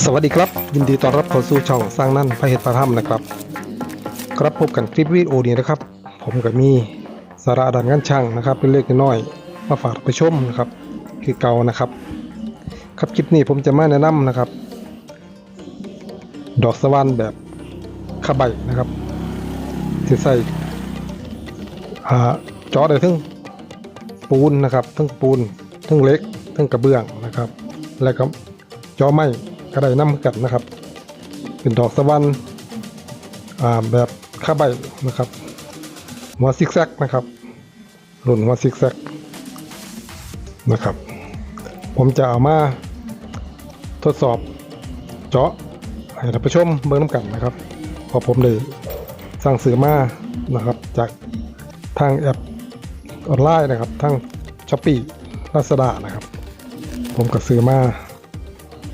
สวัสดีครับ ยินดีต้อนรับเข้าสู่ช่องสร้างนั่นพระเหตุพระธรรมนะครับ ครับพบกันคลิปวิดีโอนี้นะครับ ผมก็มีสาระด้านงานช่างนะครับ เป็นเล็กน้อยมาฝากไปชมนะครับ คือเก่านะครับ ครับคลิปนี้ผมจะมาแนะนำนะครับ ดอกสวรรค์แบบขบใบนะครับที่ใส่อ่าจอได้ทั้งปูนนะครับทั้งปูนทั้งเล็กทั้งกระเบื้องนะครับ แล้วก็จอไม้ ก็ได้นำกันนะครับ เป็นดอกสวรรค์อ่าแบบข้าใบนะครับหัวซิกแซกนะครับรุ่นหัวซิกแซกนะครับ ผมจะเอามาทดสอบเจาะให้ท่านผู้ชมเบิ่งน้ำกันนะครับพอผมได้สั่งซื้อมานะครับ จากทางแอปออนไลน์นะครับทางช้อปปี้ลาซาด้านะครับ ผมก็ซื้อมา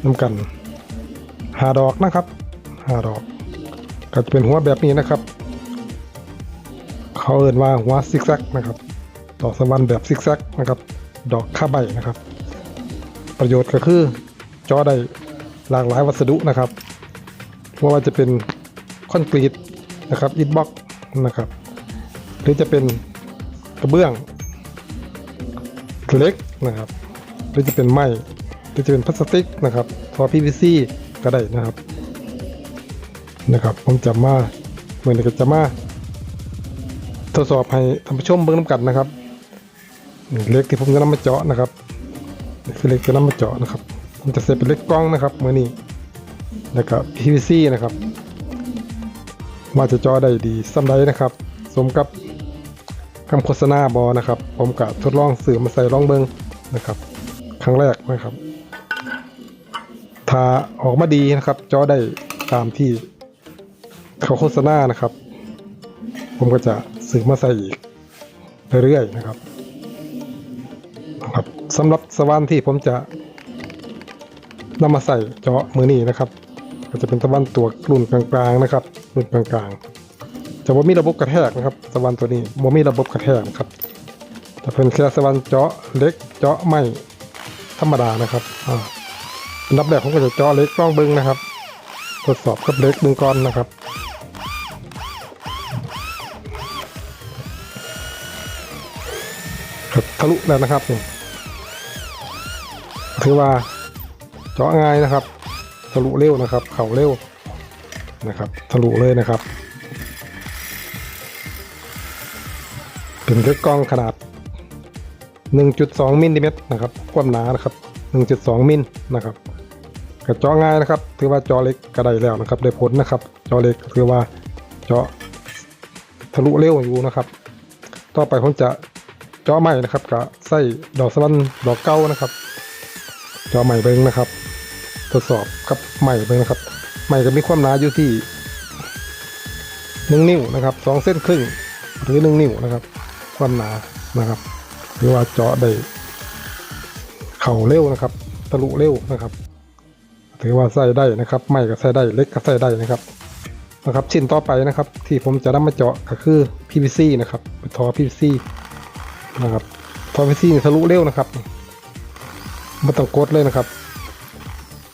น้ำกัน หาดอกนะครับหาดอกก็จะเป็นหัวแบบนี้นะครับ เขาเอ่นว่าหัวซิกแซกนะครับ ดอกสวรรค์แบบซิกแซกนะครับ ดอกข้าใบนะครับ ประโยชน์ก็คือจอได้หลากหลายวัสดุนะครับไม่ว่าจะเป็นคอนกรีตนะครับอิฐบล็อกนะครับ หรือจะเป็นกระเบื้องเล็กนะครับ หรือจะเป็นไม้หรือจะเป็นพลาสติกนะครับทอ PVC ก็ได้นะครับ นะครับ ผมจะมาเหมือนกับจะมาทดสอบให้ท่านผู้ชมเบิ่งน้ำกันนะครับเล็กที่ผมจะนำมาเจาะนะครับนี่คือเล็กที่นำมาเจาะนะครับผมจะใส่เป็นเล็กกล้องนะครับเมือนี้แล้วก็ PVC นะครับว่าจะเจาะได้ดีซ้ำใดนะครับ สมกับคำโฆษณาบอนะครับ ผมกะทดลองสื่อมาใส่ลองเบิงนะครับ ครั้งแรกนะครับ ถ้าออกมาดีนะครับจาะได้ตามที่เขาโฆษณานะครับ ผมก็จะสื่อมาใส่อีกเรื่อยๆนะครับนะครับสำหรับสว่านที่ผมจะนำมาใส่เจาะมือนี้นะครับ ก็จะเป็นสว่านตัวรุ่นกลางๆนะครับ รุ่นกลางๆ จะว่ามีระบบกระแทกนะครับสว่านตัวนี้ว่ามีระบบกระแทกครับจะเป็นแค่สว่านเจาะเล็กเจาะไม่ธรรมดานะครับอ่า อันดับแรกผมก็จะเจาะเล็กกล้องบิ้งนะครับ ทดสอบกับเล็กบิ้งก่อนนะครับทะลุแล้วนะครับถือว่าเจาะง่ายนะครับ ทะลุเร็วนะครับ เข่าเร็วนะครับ ทะลุเลยนะครับ เป็นเล็กกล้องขนาด 1.2 มิลลิเมตรนะครับ ความหนานะครับ 1.2 มิลนะครับ กระจาะง่ายนะครับ ถือว่าจาะเล็กก็ได้แล้วนะครับ ได้ผลนะครับจาะเล็กถือว่าเจาะทะลุเร็วอยู่นะครับ ต่อไปผมจะเจาะใหม่นะครับกับไส้ดอกสะวันดอกเก้านะครับเจาะใหม่เบิ้งนะครับ ทดสอบกับใหม่เบิ้งนะครับ ใหม่ก็มีความหนาอยู่ที่หนึ่งนิ้วนะครับสองเส้นครึ่งหรือหนึ่งนิ้วนะครับ ความหนานะครับหรือว่าเจาะได้เข่าเร็วนะครับ ทะลุเร็วนะครับ ถือว่าใส่ได้นะครับใหม่ก็ใส่ได้เล็กก็ใส่ได้นะครับนะครับชิ้นต่อไปนะครับ ที่ผมจะนำมาเจาะก็คือ PVC นะครับทอ PVC นะครับท่อ PVC นี่ทะลุเร็วนะครับไม่ต้องกดเลยนะครับ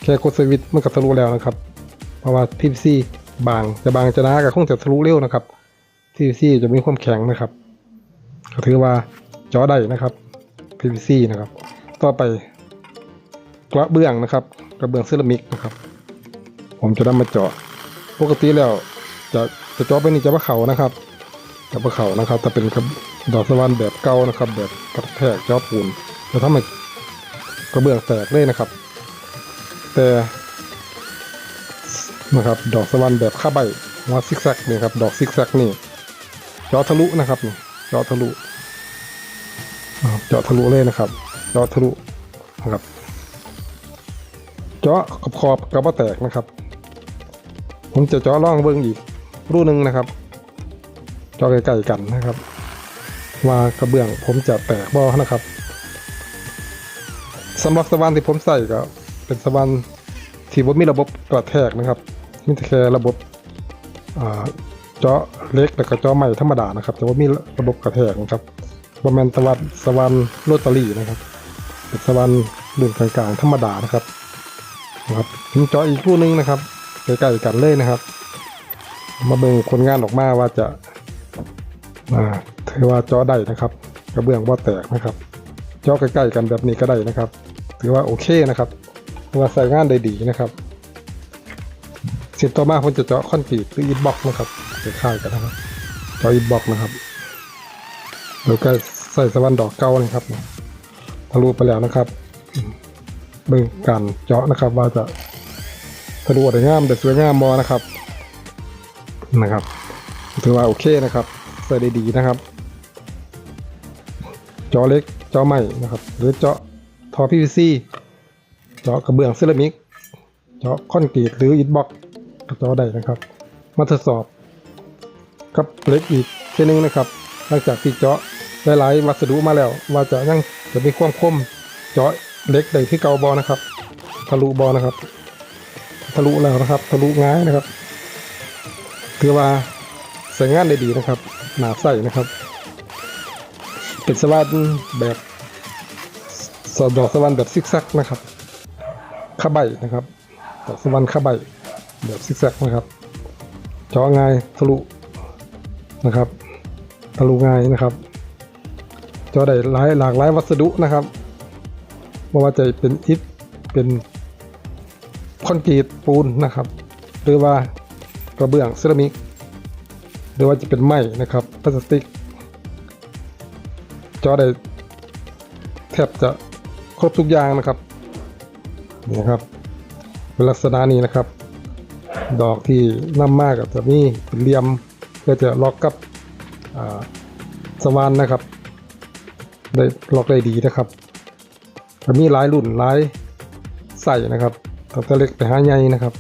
แค่กดสวิตช์มันก็ทะลุแล้วนะครับ เพราะว่า PVC บางจะบางจะหนาก็คงจะทะลุเร็วนะครับ PVC จะมีความแข็งนะครับก็ถือว่าเจาะได้นะครับ PVC นะครับ ต่อไปกระเบื้องนะครับ ระเบื้องเซรามิกนะครับ ผมจะนำมาเจาะ ปกติแล้วจะจะเจาะไปนี่จะว่าเขานะครับจะว่าเขานะครับแต่เป็นดอกสวรรค์แบบเก่านะครับ แบบกระแทกเจาะปูนจะทำให้กระเบื้องแตกเลยนะครับ แต่นะครับ ดอกสวรรค์แบบข้าใบหัวซิกแซกนี่ครับดอกซิกแซกนี่เจาะทะลุนะครับนี่เจาะทะลุเจาะทะลุเลยนะครับเจาะทะลุนะครับ เจาะขอบขอบกระบะแตกนะครับ ผมจะเจาะร่องเบิ้งอีกรูนึงนะครับเจาะใกล้ๆกันนะครับ ว่ากระเบื้องผมจะแตกบ่นะครับสำหรับสว่านที่ผมใส่ก็เป็นสว่านที่บ่มีระบบกระแทกนะครับมีแต่แค่ระบบเจาะเล็กแล้วก็เจาะใหม่ธรรมดานะครับ แต่ว่ามีระบบกระแทกนะครับบ่แมนตะวันสว่านโรตารี่นะครับเป็นสว่านรุ่นกลางๆธรรมดานะครับ นะครับถึงจออีกคู่หนึงนะครับใกล้ๆกันเลยนะครับ มาเบิ่งผลงานออกมาว่าจะอ่าถือว่าจอได้นะครับ กระเบื้องบ่าแตกนะครับ จอใกล้ๆกันแบบนี้ก็ได้นะครับ ถือว่าโอเคนะครับว่าใส่งานได้ดีนะครับสิ่งต่อมาผมจะเจาะคอนกรีตหรืออิฐบล็อกนะครับจะคล้ายกันนะครับเจาะอิฐบล็อกนะครับแล้วก็ใส่สว่านดอกเก้านะครับทะลุไปแล้วนะครับ เบิ่งการเจาะนะครับ ว่าจะทะลุได้งามได้สวยงามบอนะครับนะครับถือว่าโอเคนะครับใส่ได้ดีนะครับ เจาะเล็กเจาะใหม่นะครับ หรือเจาะท่อ PVC เจาะกระเบื้องเซรามิก เจาะคอนกรีตหรืออิฐบล็อกเจาะได้นะครับ มาทดสอบกับเล็กอีกเช่นนึงนะครับ หลังจากที่เจาะหลายๆวัสดุมาแล้ว ว่าจะยังจะมีความคมเจาะ เล็กได้ที่เกาบอนะครับ ทะลุบอนะครับ ทะลุแล้วนะครับ ทะลุง่ายนะครับถือว่าใส่งานได้ดีนะครับ หนาใส่นะครับ เป็นสวัสดแบบสอดดอกสวรรค์แบบซิกแซกนะครับข้าใบนะครับดอกสวรรค์ข้าใบแบบซิกแซกนะครับจาะง่ายทะลุนะครับทะลุง่ายนะครับจาะได้หลายหลากหลายวัสดุนะครับ ไม่ว่าจะเป็นอิฐเป็นคอนกรีตปูนนะครับ หรือว่ากระเบื้องเซรามิก หรือว่าจะเป็นไม้นะครับพลาสติก จอได้แทบจะครบทุกอย่างนะครับนี่ครับเป็นลักษณะนี้นะครับ ดอกที่นำมากจะมีเป็นเหลี่ยมเพื่อจะล็อกกับสว่านนะครับ ได้ล็อกได้ดีนะครับ จะมีหลายรุ่นหลายใส่นะครับตั้งแต่เล็กไปหาใหญ่นะครับ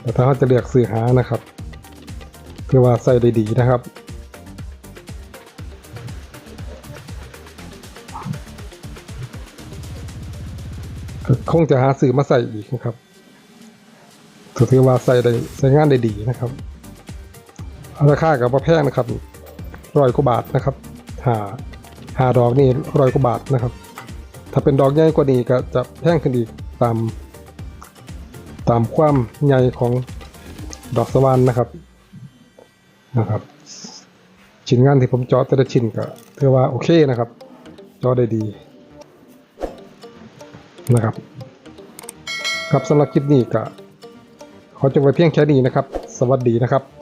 แต่ถ้าเขาจะเลือกซื้อหานะครับคือว่าใส่ได้ดีนะครับคงจะหาสื่อมาใส่อีกนะครับถือว่าใส่ได้ใช้งานได้ดีนะครับราคากับว่าแพงนะครับร้อยกว่าบาทนะครับหาหาดอกนี่ร้อยกว่าบาทนะครับ ถ้าเป็นดอกใหญ่กว่านี้ก็จะแพงขึ้นอีกตาม ตามความใหญ่ของดอกสวรรค์นะครับนะครับ ชิ้นงานที่ผมเจาะแต่ละชิ้นก็ถือว่าโอเคนะครับเจาะได้ดีนะครับ ครับสำหรับคลิปนี้ก็ขอจบไว้เพียงแค่นี้นะครับ สวัสดีนะครับ